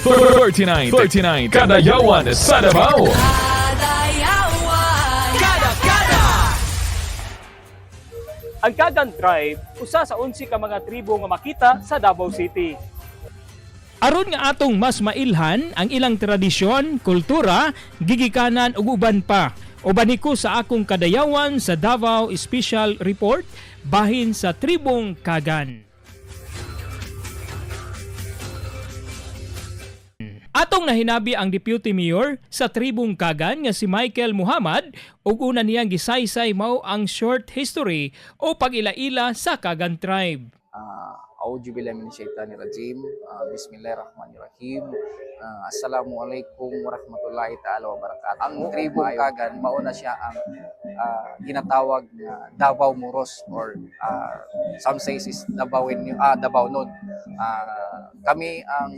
39, 39, Kadayawan sa Davao. Ang Kagan Tribe, usa sa 11 ka mga tribo nga makita sa Davao City. Aron nga atong mas mailhan ang ilang tradisyon, kultura, gigikanan ug uban pa. Uban ko sa akong kadayawan sa Davao Special Report bahin sa tribong Kagan. Atong nahinabi ang Deputy Mayor sa tribong Kagan nga si Michael Muhammad ug una niyang gisaysay mao ang short history o pag-ilaila sa Kagan tribe. uh, Syaitanir rajim. Uh, Bismillahirrahmanirrahim. Uh, Assalamualaikum warahmatullahi taala wabarakatuh. Ang tribong Kagan mauna siya ang uh, ginatawag na Davao Moros or uh, some says is Davao ah Davao Nod. Uh, kami ang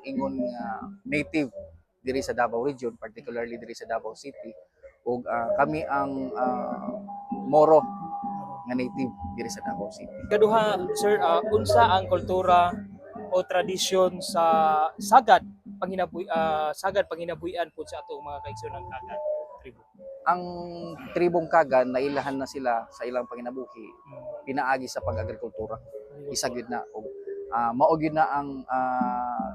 ingon nga native diri sa Davao region, particularly diri sa Davao City. Ug uh, kami ang uh, Moro nga native diri sa Davao City. Kaduha, sir, ah, unsa ang kultura o tradisyon sa sagad panginabuhi ah, sagad panginabuhian po sa atong mga kaigsoon ng Kagan tribo. ang tribong Kagan nailahan na sila sa ilang panginabuhi pinaagi sa pag-agrikultura isa gyud na og uh, mao gyud na ang ah,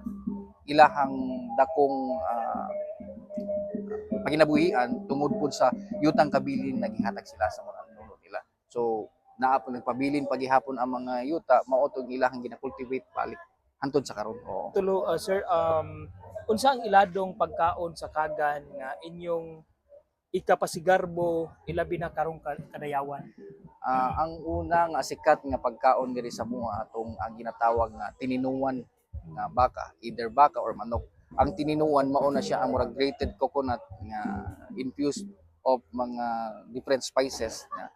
ilahang dakong uh, panginabuhian tungod pud sa yutang kabilin naghihatag sila sa mga so naa po nagpabilin pagihapon ang mga yuta mao tong ilahang gina-cultivate balik hantod sa karon oo Tulo, ah, sir, um, unsa ang iladong pagkaon sa Kagan nga inyong ikapasigarbo ilabi na karong ka- kadayawan? Ah, ang una nga sikat nga pagkaon diri sa mga atong ang ginatawag nga tininuan nga baka, either baka or manok. Ang tininuan mao na siya ang murag grated coconut nga infused of mga different spices ah,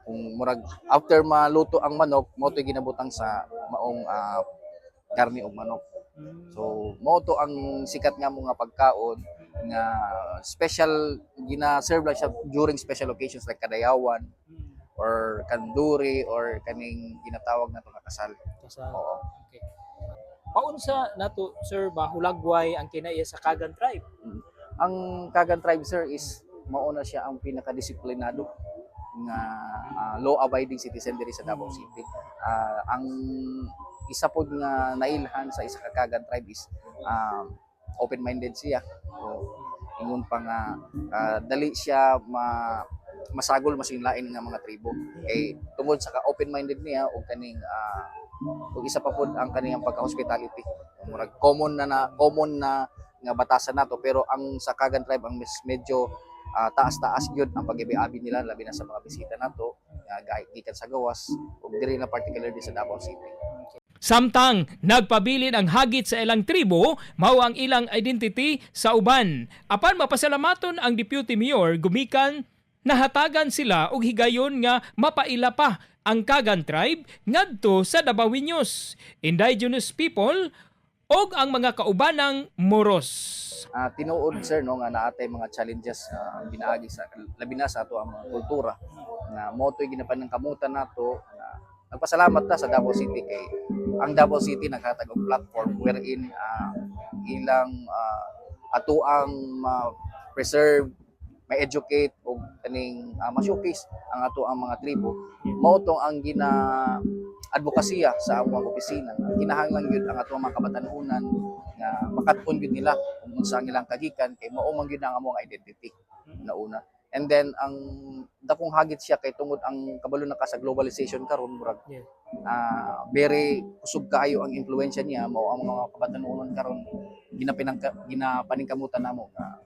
kung murag after maluto ang manok mo to ginabutang sa maong ah, karne og manok. So mo to ang sikat nga mga pagkaon nga special gina-serve lang siya during special occasions like kadayawan or kanduri or kaning ginatawag na to nga kasal. Sa, Oo. okay. Paunsa nato sir ba hulagway ang kinaiya sa Kagan tribe? Ang Kagan tribe sir is mauna siya ang pinakadisiplinado nga ah, law-abiding citizen diri sa Davao City. Ah, ang isa pod nga nailhan sa isa ka Kagan tribe is um, open-minded siya. So, ingon pa nga ah, dali siya ma masagol masing lain nga mga tribo. Kay tungod sa ka open-minded niya o kaning ah, ug isa pa pod ang kaniyang pagka-hospitality. Murag common na, na common na nga batasan nato pero ang sa Kagan tribe ang medyo ah, taas-taas gyud ang pag-abi nila labi na sa mga bisita nato nga gahit gikan sa gawas ug diri na particularly sa Davao City. Samtang nagpabilin ang hagit sa ilang tribo, mao ang ilang identity sa uban. Apan mapasalamaton ang Deputy Mayor gumikan nahatagan sila og higayon nga mapaila pa ang Kagan tribe ngadto sa Dabawinyos, indigenous people og ang mga kaubanang Moros. Ah, tinuod sir no nga naatay mga challenges na binaagi sa labi na sa ato ang mga kultura nga mo to'y ginapanang kamutan nato na nagpasalamat ta sa Davao City kay ang Davao City naghatag og platform wherein ah, ilang uh, ato ang ma-preserve ma-educate og kaning uh, ma-showcase ang ato ang mga tribo mao tong ang gina advokasya sa among opisina. Kinahanglan gyud ang ato mga kabatanunan nga makatun gyud nila kung unsa ang ilang kagikan kay mao man gyud ang among identity na una. And then ang dakong hagit siya kay tungod ang kabalo na ka sa globalization karon murag Yeah. ah, very kusog kaayo ang impluwensya niya mao ang mga kabatanunan karon ginapinang ginapaningkamutan namo nga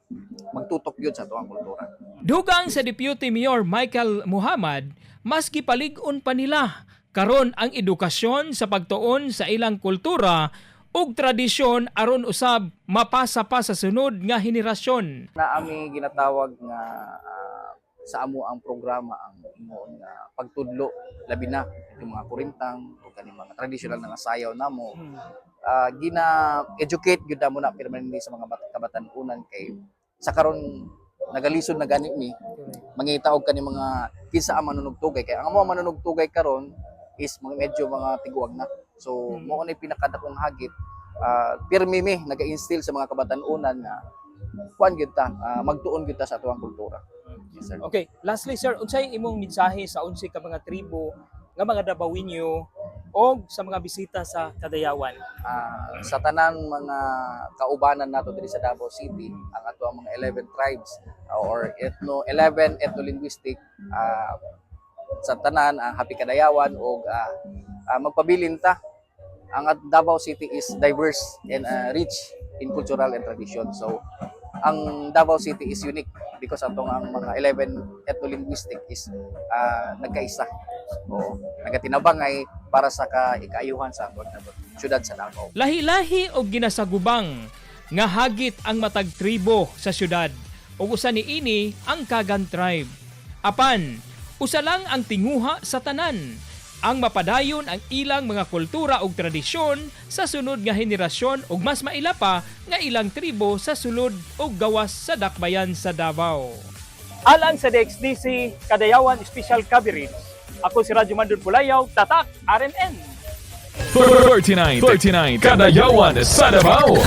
magtutok gyud sa ato ang kultura. Dugang sa Deputy Mayor Michael Muhammad, mas gipalig-on pa nila karon ang edukasyon sa pagtuon sa ilang kultura ug tradisyon aron usab mapasa pa sa sunod nga henerasyon. na ami ginatawag nga ah, sa amo ang programa ang ingon nga pagtudlo labi na yung mga kurintang o kani mga traditional na sayaw namo Ah, gina-educate gyud mo na permanently sa mga bat- kabatan-unan kay sa karon nagalisod na gani mi mangita og kani mga kinsa ang manunugtugay. Kay ang mga manunugtugay karon is mga medyo mga tiguang na so mo ni pinakadakong hagit uh, pirmi mi naga-instill sa mga kabatan-unan nga kuan gyud ta ah, magtuon gyud ta sa atuang kultura. Yes, sir. Okay, lastly sir, unsay imong mensahe sa unsi ka mga tribo nga mga Dabawinyo o sa mga bisita sa Kadayawan? Ah, sa tanan mga kaubanan nato diri sa Davao City, ang ato ang mga 11 tribes or ethno 11 ethno-linguistic ah, sa tanan ang happy kadayawan o ah, ah, magpabilin ta. Ang at- Davao City is diverse and ah, rich in cultural and tradition. So ang Davao City is unique because atong ang mga 11 ethno-linguistic is ah, nagkaisa. O nagatinabang ay para sa ka ikaayuhan sa aton syudad sa Davao. Lahi-lahi og ginasagubang nga hagit ang matag tribo sa syudad ug usa ni ini ang Kagan tribe. Apan, usa lang ang tinguha sa tanan ang mapadayon ang ilang mga kultura ug tradisyon sa sunod nga henerasyon ug mas maila pa nga ilang tribo sa sulod ug gawas sa dakbayan sa Davao. Alang sa DXDC Kadayawan Special Coverage, ako si Radyo Mandun Pulayaw, Tatak, RMN. 39, 39, Kadayawan sa Davao.